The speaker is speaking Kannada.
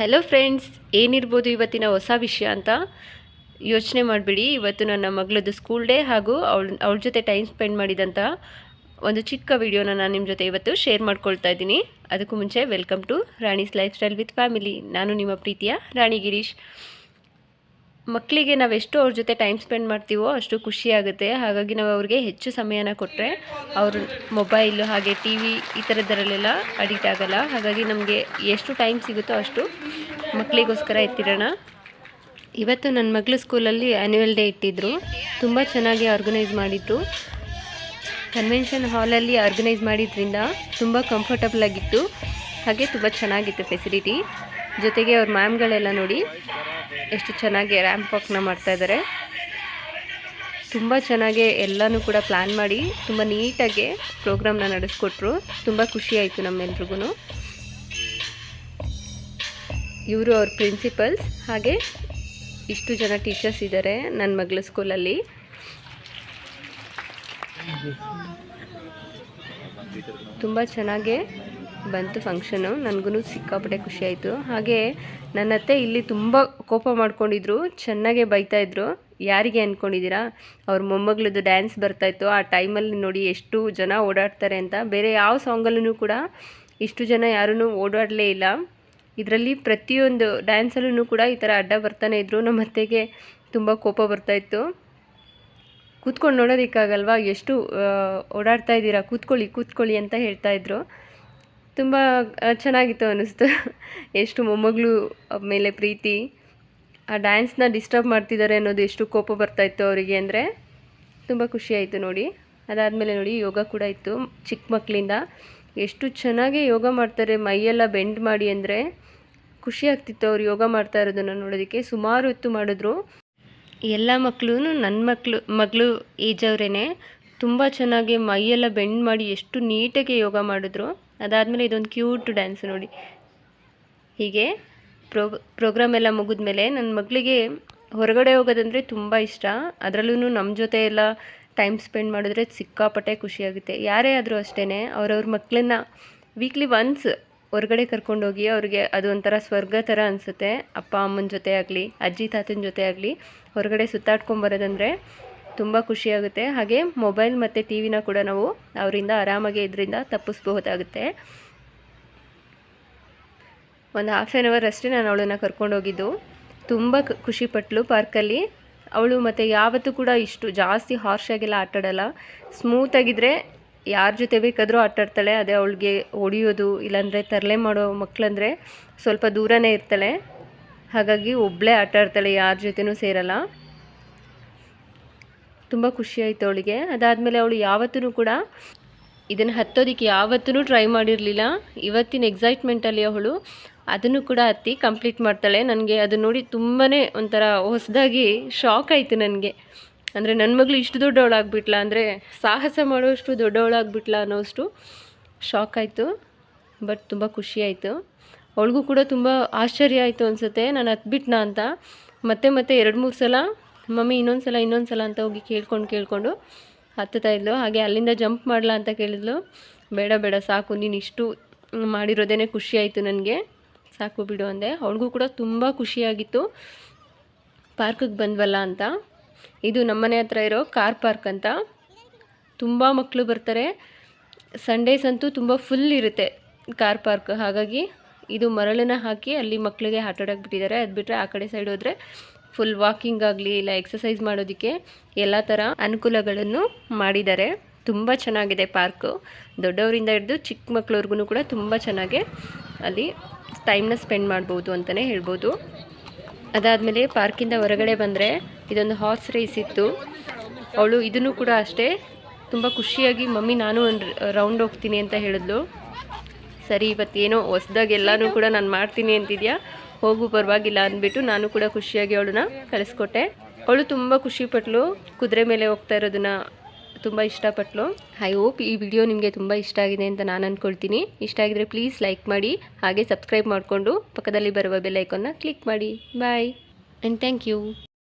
ಹಲೋ ಫ್ರೆಂಡ್ಸ್ ಏನಿರ್ಬೋದು ಇವತ್ತಿನ ಹೊಸ ವಿಷಯ ಅಂತ ಯೋಚನೆ ಮಾಡಿಬಿಡಿ. ಇವತ್ತು ನನ್ನ ಮಗಳದ್ದು ಸ್ಕೂಲ್ ಡೇ ಹಾಗೂ ಅವಳ ಅವಳ ಜೊತೆ ಟೈಮ್ ಸ್ಪೆಂಡ್ ಮಾಡಿದಂಥ ಒಂದು ಚಿಕ್ಕ ವಿಡಿಯೋನ ನಾನು ನಿಮ್ಮ ಜೊತೆ ಇವತ್ತು ಶೇರ್ ಮಾಡ್ಕೊಳ್ತಾ ಇದ್ದೀನಿ. ಅದಕ್ಕೂ ಮುಂಚೆ welcome to Rani's lifestyle with family ನಾನು ನಿಮ್ಮ ಪ್ರೀತಿಯ ರಾಣಿ ಗಿರೀಶ್. ಮಕ್ಕಳಿಗೆ ನಾವು ಎಷ್ಟು ಅವ್ರ ಜೊತೆ ಟೈಮ್ ಸ್ಪೆಂಡ್ ಮಾಡ್ತೀವೋ ಅಷ್ಟು ಖುಷಿಯಾಗುತ್ತೆ ಹಾಗಾಗಿ ನಾವು ಅವ್ರಿಗೆ ಹೆಚ್ಚು ಸಮಯನ ಕೊಟ್ಟರೆ ಅವರು ಮೊಬೈಲು ಹಾಗೆ ಟಿ ವಿ ಈ ಥರದ್ದರಲ್ಲೆಲ್ಲ ಅಡಿಕ್ಟ್ ಆಗಲ್ಲ. ಹಾಗಾಗಿ ನಮಗೆ ಎಷ್ಟು ಟೈಮ್ ಸಿಗುತ್ತೋ ಅಷ್ಟು ಮಕ್ಕಳಿಗೋಸ್ಕರ ಎತ್ತಿರೋಣ ಇವತ್ತು ನನ್ನ ಮಗಳ ಸ್ಕೂಲಲ್ಲಿ ಆ್ಯನ್ಯುವಲ್ ಡೇ ಇಟ್ಟಿದ್ರು. ತುಂಬ ಚೆನ್ನಾಗಿ ಆರ್ಗನೈಸ್ ಮಾಡಿದ್ರು ಕನ್ವೆನ್ಷನ್ ಹಾಲಲ್ಲಿ ಆರ್ಗನೈಸ್ ಮಾಡಿದ್ರಿಂದ ತುಂಬ ಕಂಫರ್ಟಬಲ್ ಆಗಿತ್ತು. ಹಾಗೆ ತುಂಬ ಚೆನ್ನಾಗಿತ್ತು ಫೆಸಿಲಿಟಿ ಜೊತೆಗೆ ಅವ್ರ ಮ್ಯಾಮ್ಗಳೆಲ್ಲ ನೋಡಿ ಎಷ್ಟು ಚೆನ್ನಾಗಿ ರ್ಯಾಂಪ್ ವಾಕ್ನ ಮಾಡ್ತಾ ಇದ್ದಾರೆ. ತುಂಬ ಚೆನ್ನಾಗಿ ಎಲ್ಲನೂ ಕೂಡ ಪ್ಲ್ಯಾನ್ ಮಾಡಿ ತುಂಬ ನೀಟಾಗಿ ಪ್ರೋಗ್ರಾಮ್ನ ನಡೆಸ್ಕೊಟ್ರು. ತುಂಬ ಖುಷಿ ಆಯಿತು ನಮ್ಮೆಲ್ರಿಗೂ ಇವರು ಅವ್ರ ಪ್ರಿನ್ಸಿಪಲ್ಸ್, ಹಾಗೆ ಇಷ್ಟು ಜನ ಟೀಚರ್ಸ್ ಇದ್ದಾರೆ ನನ್ನ ಮಗಳ ಸ್ಕೂಲಲ್ಲಿ. ತುಂಬ ಚೆನ್ನಾಗೇ ಬಂತು ಫಂಕ್ಷನು ನನಗೂ ಸಿಕ್ಕಾಪಟ್ಟೆ ಖುಷಿ ಆಯಿತು. ಹಾಗೆ ನನ್ನ ಅತ್ತೆ ಇಲ್ಲಿ ತುಂಬ ಕೋಪ ಮಾಡ್ಕೊಂಡಿದ್ರು, ಚೆನ್ನಾಗೇ ಬೈತಾಯಿದ್ರು ಯಾರಿಗೆ ಅಂದ್ಕೊಂಡಿದ್ದೀರಾ ಅವ್ರ ಮೊಮ್ಮಗಳದ್ದು ಡ್ಯಾನ್ಸ್ ಬರ್ತಾಯಿತ್ತು ಆ ಟೈಮಲ್ಲಿ ನೋಡಿ ಎಷ್ಟು ಜನ ಓಡಾಡ್ತಾರೆ ಅಂತ. ಬೇರೆ ಯಾವ ಸಾಂಗಲ್ಲೂ ಕೂಡ ಇಷ್ಟು ಜನ ಯಾರೂ ಓಡಾಡಲೇ ಇಲ್ಲ. ಇದರಲ್ಲಿ ಪ್ರತಿಯೊಂದು ಡ್ಯಾನ್ಸಲ್ಲೂ ಕೂಡ ಈ ಥರ ಅಡ್ಡ ಬರ್ತಾನೆ ಇದ್ರು. ನಮ್ಮ ಅತ್ತೆಗೆ ತುಂಬ ಕೋಪ ಬರ್ತಾಯಿತ್ತು ಕೂತ್ಕೊಂಡು ನೋಡೋದಕ್ಕಾಗಲ್ವಾ? ಎಷ್ಟು ಓಡಾಡ್ತಾ ಇದ್ದೀರಾ? ಕೂತ್ಕೊಳ್ಳಿ ಕೂತ್ಕೊಳ್ಳಿ ಅಂತ ಹೇಳ್ತಾಯಿದ್ರು ತುಂಬ ಚೆನ್ನಾಗಿತ್ತು ಅನ್ನಿಸ್ತು. ಎಷ್ಟು ಮೊಮ್ಮಗಳು ಮೇಲೆ ಪ್ರೀತಿ. ಆ ಡ್ಯಾನ್ಸ್ನ ಡಿಸ್ಟರ್ಬ್ ಮಾಡ್ತಿದ್ದಾರೆ ಅನ್ನೋದು ಎಷ್ಟು ಕೋಪ ಬರ್ತಾಯಿತ್ತು ಅವರಿಗೆ ಅಂದರೆ, ತುಂಬ ಖುಷಿ ಆಯಿತು ನೋಡಿ. ಅದಾದಮೇಲೆ ನೋಡಿ, ಯೋಗ ಕೂಡ ಇತ್ತು ಚಿಕ್ಕ ಮಕ್ಕಳಿಂದ. ಎಷ್ಟು ಚೆನ್ನಾಗಿ ಯೋಗ ಮಾಡ್ತಾರೆ, ಮೈಯೆಲ್ಲ ಬೆಂಡ್ ಮಾಡಿ ಅಂದರೆ ಖುಷಿ ಆಗ್ತಿತ್ತು ಅವ್ರು ಯೋಗ ಮಾಡ್ತಾ ಇರೋದನ್ನು ನೋಡೋದಕ್ಕೆ. ಸುಮಾರು ಹೊತ್ತು ಮಾಡಿದ್ರು. ಎಲ್ಲ ಮಕ್ಕಳು ನನ್ನ ಮಕ್ಕಳು ಮಗಳು ಏಜ್ ಅವರೇ ತುಂಬ ಚೆನ್ನಾಗಿ ಮೈಯೆಲ್ಲ ಬೆಂಡ್ ಮಾಡಿ ಎಷ್ಟು ನೀಟಾಗಿ ಯೋಗ ಮಾಡಿದ್ರು. ಅದಾದಮೇಲೆ ಇದೊಂದು ಕ್ಯೂಟ್ ಡ್ಯಾನ್ಸ್ ನೋಡಿ. ಹೀಗೆ ಪ್ರೋ ಪ್ರೋಗ್ರಾಮ್ ಎಲ್ಲ ಮುಗಿದ್ಮೇಲೆ ನನ್ನ ಮಗಳಿಗೆ ಹೊರಗಡೆ ಹೋಗೋದಂದರೆ ತುಂಬ ಇಷ್ಟ. ಅದರಲ್ಲೂ ನಮ್ಮ ಜೊತೆ ಎಲ್ಲ ಟೈಮ್ ಸ್ಪೆಂಡ್ ಮಾಡಿದ್ರೆ ಸಿಕ್ಕಾಪಟ್ಟೆ ಖುಷಿಯಾಗುತ್ತೆ ಯಾರೇ ಆದರೂ ಅಷ್ಟೇ ಅವ್ರವ್ರ ಮಕ್ಕಳನ್ನ ವೀಕ್ಲಿ ಒನ್ಸ್ ಹೊರಗಡೆ ಕರ್ಕೊಂಡೋಗಿ ಅವ್ರಿಗೆ ಅದು ಒಂಥರ ಸ್ವರ್ಗ ಥರ ಅನಿಸುತ್ತೆ. ಅಪ್ಪ ಅಮ್ಮನ ಜೊತೆ ಆಗಲಿ, ಅಜ್ಜಿ ತಾತನ ಜೊತೆ ಆಗಲಿ, ಹೊರಗಡೆ ಸುತ್ತಾಡ್ಕೊಂಬರೋದಂದರೆ ತುಂಬ ಖುಷಿಯಾಗುತ್ತೆ. ಹಾಗೆ ಮೊಬೈಲ್ ಮತ್ತು ಟಿ ವಿನ ಕೂಡ ನಾವು ಅವರಿಂದ ಆರಾಮಾಗಿ ಇದರಿಂದ ತಪ್ಪಿಸ್ಬಹುದಾಗುತ್ತೆ. ಒಂದು ಹಾಫ್ ಆ್ಯನ್ ಅವರ್ ಅಷ್ಟೇ ನಾನು ಅವಳನ್ನು ಕರ್ಕೊಂಡೋಗಿದ್ದು ತುಂಬ ಖುಷಿಪಟ್ಲು ಪಾರ್ಕಲ್ಲಿ ಅವಳು ಮತ್ತು ಯಾವತ್ತೂ ಕೂಡ ಇಷ್ಟು ಜಾಸ್ತಿ ಹಾರ್ಷಾಗೆಲ್ಲ ಆಟಾಡಲ್ಲ ಸ್ಮೂತಾಗಿದ್ದರೆ ಯಾರ ಜೊತೆ ಬೇಕಾದರೂ ಆಟಾಡ್ತಾಳೆ ಅದೇ ಅವಳಿಗೆ ಹೊಡಿಯೋದು, ಇಲ್ಲಾಂದರೆ ತರಲೆ ಮಾಡೋ ಮಕ್ಕಳಂದರೆ ಸ್ವಲ್ಪ ದೂರನೇ ಇರ್ತಾಳೆ. ಹಾಗಾಗಿ ಒಬ್ಬಳೇ ಆಟಾಡ್ತಾಳೆ ಯಾರ ಜೊತೆನೂ ಸೇರಲ್ಲ. ತುಂಬ ಖುಷಿಯಾಯಿತು ಅವಳಿಗೆ. ಅದಾದಮೇಲೆ ಅವಳು ಯಾವತ್ತೂ ಕೂಡ ಇದನ್ನು ಹತ್ತೋದಕ್ಕೆ ಯಾವತ್ತೂ ಟ್ರೈ ಮಾಡಿರಲಿಲ್ಲ. ಇವತ್ತಿನ ಎಕ್ಸೈಟ್ಮೆಂಟಲ್ಲಿ ಅವಳು ಅದನ್ನು ಕೂಡ ಹತ್ತಿ ಕಂಪ್ಲೀಟ್ ಮಾಡ್ತಾಳೆ. ನನಗೆ ಅದು ನೋಡಿ ತುಂಬಾ ಒಂಥರ ಹೊಸದಾಗಿ ಶಾಕ್ ಆಯಿತು ನನಗೆ. ಅಂದರೆ ನನ್ನ ಮಗಳು ಇಷ್ಟು ದೊಡ್ಡವಳಾಗ್ಬಿಟ್ಲ, ಅಂದರೆ ಸಾಹಸ ಮಾಡೋಷ್ಟು ದೊಡ್ಡವಳಾಗ್ಬಿಟ್ಲ ಅನ್ನೋಷ್ಟು ಶಾಕ್ ಆಯಿತು ಬಟ್ ತುಂಬ ಆಯಿತು. ಅವಳಿಗೂ ಕೂಡ ತುಂಬ ಆಶ್ಚರ್ಯ ಆಯಿತು ಅನಿಸುತ್ತೆ, ನಾನು ಹತ್ಬಿಟ್ನಾ ಅಂತ. ಮತ್ತೆ ಮತ್ತೆ ಎರಡು ಮೂರು ಸಲ ಮಮ್ಮಿ ಇನ್ನೊಂದು ಸಲ ಇನ್ನೊಂದು ಸಲ ಅಂತ ಹೋಗಿ ಕೇಳ್ಕೊಂಡು, ಕೇಳಿಕೊಂಡು ಹತ್ತುತ್ತಾ ಇದ್ಲು. ಹಾಗೆ ಅಲ್ಲಿಂದ ಜಂಪ್ ಮಾಡಲ ಅಂತ ಕೇಳಿದ್ಲು. ಬೇಡ ಬೇಡ, ಸಾಕು, ನೀನು ಇಷ್ಟು ಮಾಡಿರೋದೇ ಖುಷಿ ನನಗೆ. ಸಾಕು ಬಿಡು ಅಂದೆ. ಅವಳಿಗೂ ಕೂಡ ತುಂಬ ಖುಷಿಯಾಗಿತ್ತು ಪಾರ್ಕಿಗೆ ಬಂದ್ವಲ್ಲ ಅಂತ. ಇದು ನಮ್ಮನೆ ಹತ್ರ ಇರೋ ಕಾರ್ ಪಾರ್ಕ್ ಅಂತ. ತುಂಬ ಮಕ್ಕಳು ಬರ್ತಾರೆ. ಸಂಡೇಸ್ ಅಂತೂ ತುಂಬ ಫುಲ್ ಇರುತ್ತೆ ಕಾರ್ ಪಾರ್ಕ್. ಹಾಗಾಗಿ ಇದು ಮರಳನ್ನು ಹಾಕಿ ಅಲ್ಲಿ ಮಕ್ಕಳಿಗೆ ಆಟ ಬಿಟ್ಟಿದ್ದಾರೆ. ಅದು ಬಿಟ್ಟರೆ ಆ ಕಡೆ ಸೈಡ್ ಹೋದರೆ ಫುಲ್ ವಾಕಿಂಗ್ ಆಗಲಿ ಇಲ್ಲ ಎಕ್ಸಸೈಸ್ ಮಾಡೋದಕ್ಕೆ ಎಲ್ಲ ಥರ ಅನುಕೂಲಗಳನ್ನು ಮಾಡಿದ್ದಾರೆ. ತುಂಬ ಚೆನ್ನಾಗಿದೆ ಪಾರ್ಕು ದೊಡ್ಡವರಿಂದ ಹಿಡಿದು ಚಿಕ್ಕ ಮಕ್ಕಳವ್ರಿಗೂ ಕೂಡ ತುಂಬ ಚೆನ್ನಾಗಿ ಅಲ್ಲಿ ಟೈಮ್ನ ಸ್ಪೆಂಡ್ ಮಾಡ್ಬೋದು ಅಂತಲೇ ಹೇಳ್ಬೋದು. ಅದಾದಮೇಲೆ ಪಾರ್ಕಿಂದ ಹೊರಗಡೆ ಬಂದರೆ ಇದೊಂದು ಹಾರ್ಸ್ ರೇಸ್ ಇತ್ತು. ಅವಳು ಇದನ್ನು ಕೂಡ ಅಷ್ಟೇ ತುಂಬ ಖುಷಿಯಾಗಿ, ಮಮ್ಮಿ ನಾನು ಒಂದು ರೌಂಡ್ ಹೋಗ್ತೀನಿ ಅಂತ ಹೇಳಿದ್ಲು. ಸರಿ, ಇವತ್ತೇನೋ ಹೊಸ್ದಾಗಿ ಎಲ್ಲನೂ ಕೂಡ ನಾನು ಮಾಡ್ತೀನಿ ಅಂತಿದ್ಯಾ? ಹೋಗು, ಪರವಾಗಿಲ್ಲ ಅಂದ್ಬಿಟ್ಟು ನಾನು ಕೂಡ ಖುಷಿಯಾಗಿ ಅವಳನ್ನ ಕಳಿಸ್ಕೊಟ್ಟೆ ಅವಳು ತುಂಬ ಖುಷಿಪಟ್ಲು, ಕುದುರೆ ಮೇಲೆ ಹೋಗ್ತಾ ಇರೋದನ್ನ ತುಂಬ ಇಷ್ಟಪಟ್ಲು. ಐ ಹೋಪ್ ಈ ವಿಡಿಯೋ ನಿಮಗೆ ತುಂಬ ಇಷ್ಟ ಆಗಿದೆ ಅಂತ ನಾನು ಅಂದ್ಕೊಳ್ತೀನಿ ಇಷ್ಟ ಆಗಿದ್ರೆ ಪ್ಲೀಸ್ ಲೈಕ್ ಮಾಡಿ, ಹಾಗೆ ಸಬ್ಸ್ಕ್ರೈಬ್ ಮಾಡಿಕೊಂಡು ಪಕ್ಕದಲ್ಲಿ ಬರುವ ಬೆಲ್ಲೈಕನ್ನ ಕ್ಲಿಕ್ ಮಾಡಿ. Boy and thank you